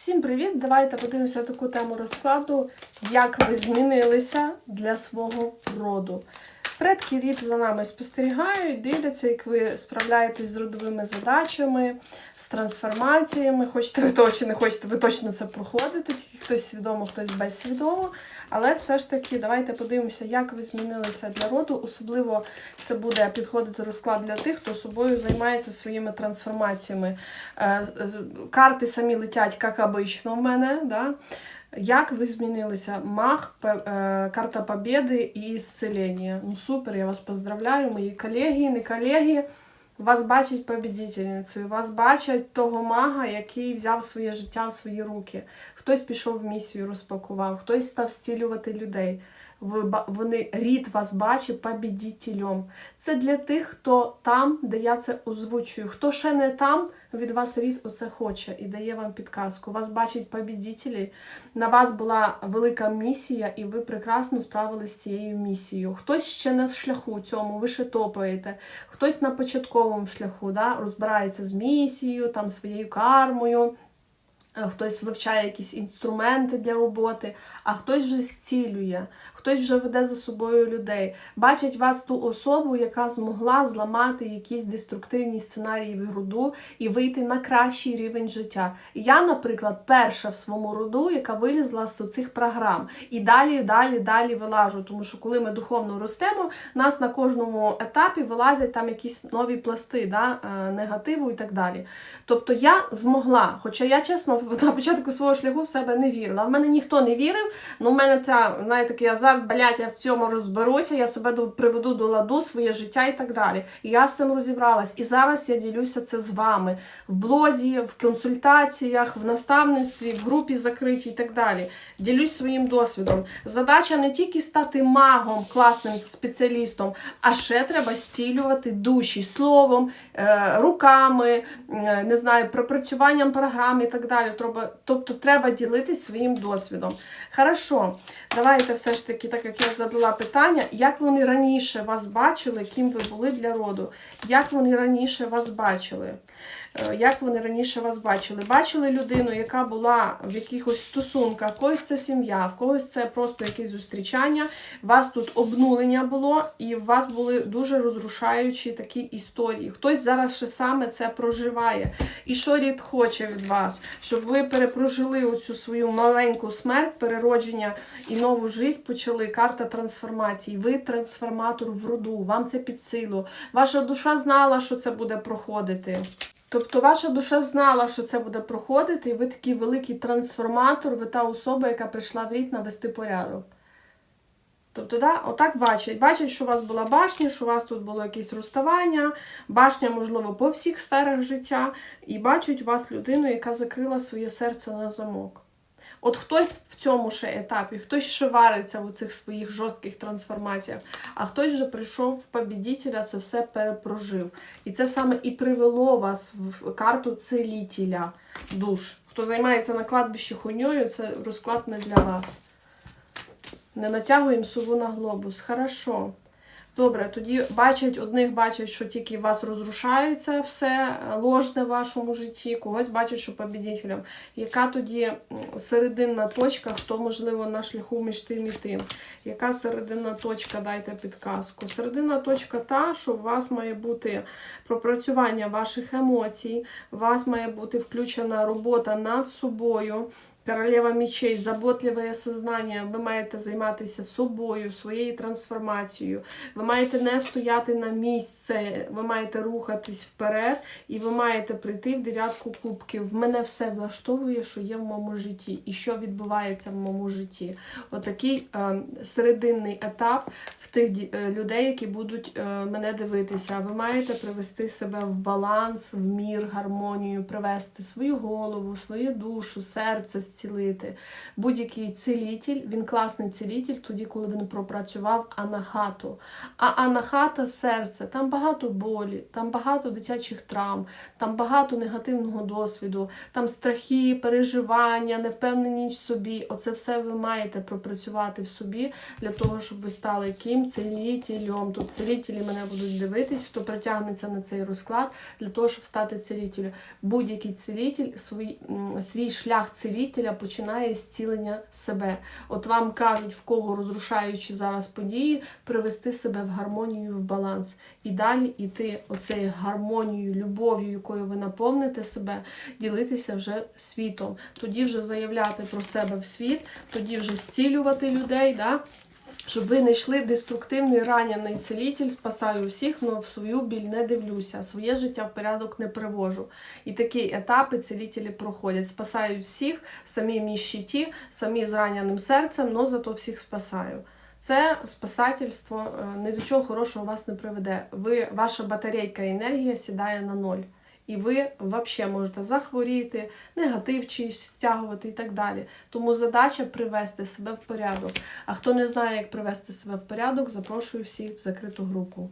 Всім привіт! Давайте подивимося таку тему розкладу, як ви змінилися для свого роду. Предки рід за нами спостерігають, дивляться, як ви справляєтесь з родовими задачами, з трансформаціями. Хочете ви того чи не хочете, ви точно це проходите, тільки хтось свідомо, хтось безсвідомо. Але все ж таки, давайте подивимося, як ви змінилися для роду. Особливо це буде підходити розклад для тих, хто собою займається своїми трансформаціями. Е, е, Карти самі летять, як обично в мене. Да? Як ви змінилися? Мах, е, карта Побєди і ісцелення. Ну супер, я вас поздравляю, мої колеги, не колеги. Вас бачать побідітельницею, вас бачать того мага, який взяв своє життя в свої руки. Хтось пішов в місію, розпакував, хтось став зцілювати людей. Ви, вони рід вас бачить побідітелем. Це для тих, хто там, де я це озвучую. Хто ще не там, від вас рід оце хоче і дає вам підказку. Вас бачать побідітелі. На вас була велика місія, і ви прекрасно справилися з цією місією. Хтось ще на шляху цьому, ви ще топаєте, хтось на початковому шляху, да, розбирається з місією, там своєю кармою. Е, Хтось вивчає якісь інструменти для роботи, а хтось вже зцілює, хтось вже веде за собою людей. Бачить вас ту особу, яка змогла зламати якісь деструктивні сценарії в роду і вийти на кращий рівень життя. Я, наприклад, перша в своєму роду, яка вилізла з цих програм. І далі, далі, далі вилажу. Тому що коли ми духовно ростемо, нас на кожному етапі вилазять там якісь нові пласти, да, е, негативу і так далі. Тобто я змогла, хоча я чесно на початку свого шляху в себе не вірила. В мене ніхто не вірив. Ну, в мене ця, знаєте, такий азарт, блядь, я в цьому розберуся, я себе приведу до ладу, своє життя і так далі. І я з цим розібралась. І зараз я ділюся це з вами в блозі, в консультаціях, в наставництві, в групі закритій і так далі. Ділюсь своїм досвідом. Задача не тільки стати магом, класним спеціалістом, а ще треба зцілювати душі словом, е, руками, е, не знаю, пропрацюванням програм і так далі. Треба, тобто треба ділитись своїм досвідом. Хорошо, давайте все ж таки, так як я задала питання, як вони раніше вас бачили, ким ви були для роду? Як вони раніше вас бачили? Е, Як вони раніше вас бачили? Бачили людину, яка була в якихось стосунках, в когось це сім'я, в когось це просто якесь зустрічання. Вас тут обнулення було, і у вас були дуже розрушаючі такі історії. Хтось зараз ще саме це проживає. І що рід хоче від вас, щоб ви перепрожили оцю свою маленьку смерть, переродження і нову життя почали. Карта трансформації. Ви трансформатор в роду, вам це під силу. Ваша душа знала, що це буде проходити. Тобто ваша душа знала, що це буде проходити, і ви такий великий трансформатор, ви та особа, яка прийшла в рід навести порядок. Тобто, да, отак бачать. Бачать, що у вас була башня, що у вас тут було якесь розставання, башня, можливо, по всіх сферах життя, і бачать у вас людину, яка закрила своє серце на замок. От хтось в цьому ще етапі, хтось ще вариться в цих своїх жорстких трансформаціях, а хтось вже прийшов в побідітеля, це все перепрожив. І це саме і привело вас в карту целітеля душ. Хто займається на кладбищі хуйньою, це розклад не для вас. Не натягуємо сову на глобус. Хорошо. Добре, тоді бачать, одних бачать, що тільки у вас розрушається все ложне в вашому житті, когось бачать, що побідітелем. Яка тоді серединна точка, хто, можливо, на шляху між тим і тим? Яка серединна точка, дайте підказку. Серединна точка та, що у вас має бути пропрацювання ваших емоцій, у вас має бути включена робота над собою. Королева мечей, заботливе сознання. Ви маєте займатися собою, своєю трансформацією. Ви маєте не стояти на місце, ви маєте рухатись вперед, і ви маєте прийти в дев'ятку кубків. В Мене все влаштовує, що є в моєму житті, і що відбувається в моєму житті. Отакий е, серединний етап в тих е, людей, які будуть е, мене дивитися. Ви маєте привести себе в баланс, в мір, гармонію, привести свою голову, свою душу, серце, зцілити. Будь-який цілитель, він класний цілитель тоді, коли він пропрацював анахату. А анахата серце, там багато болі, там багато дитячих травм, там багато негативного досвіду, там страхи, переживання, невпевненість в собі. Оце все ви маєте пропрацювати в собі для того, щоб ви стали ким цілітелем. Тут цілітелі мене будуть дивитись, хто притягнеться на цей розклад для того, щоб стати цілітелем. Будь-який цілітель свій, свій шлях цілітеля починає зцілення себе. От вам кажуть, в кого розрушаючи зараз події, привести себе в гармонію, в баланс. І далі йти оцею гармонією, любов'ю, якою ви наповните себе, ділитися вже світом. Тоді вже заявляти про себе в світ, тоді вже зцілювати людей. Да? Щоб ви не йшли деструктивний ранений цілитель, спасаю всіх, але в свою біль не дивлюся, своє життя в порядок не привожу. І такі етапи цілителі проходять. Спасають всіх, самі в ніщиті, самі з раненим серцем, але зато всіх спасаю. Це спасательство е, ні до чого хорошого вас не приведе. Ви, ваша батарейка енергія сідає на ноль. І ви взагалі можете захворіти, негатив чийсь стягувати і так далі. Тому задача привести себе в порядок. А хто не знає, як привести себе в порядок, запрошую всіх в закриту групу.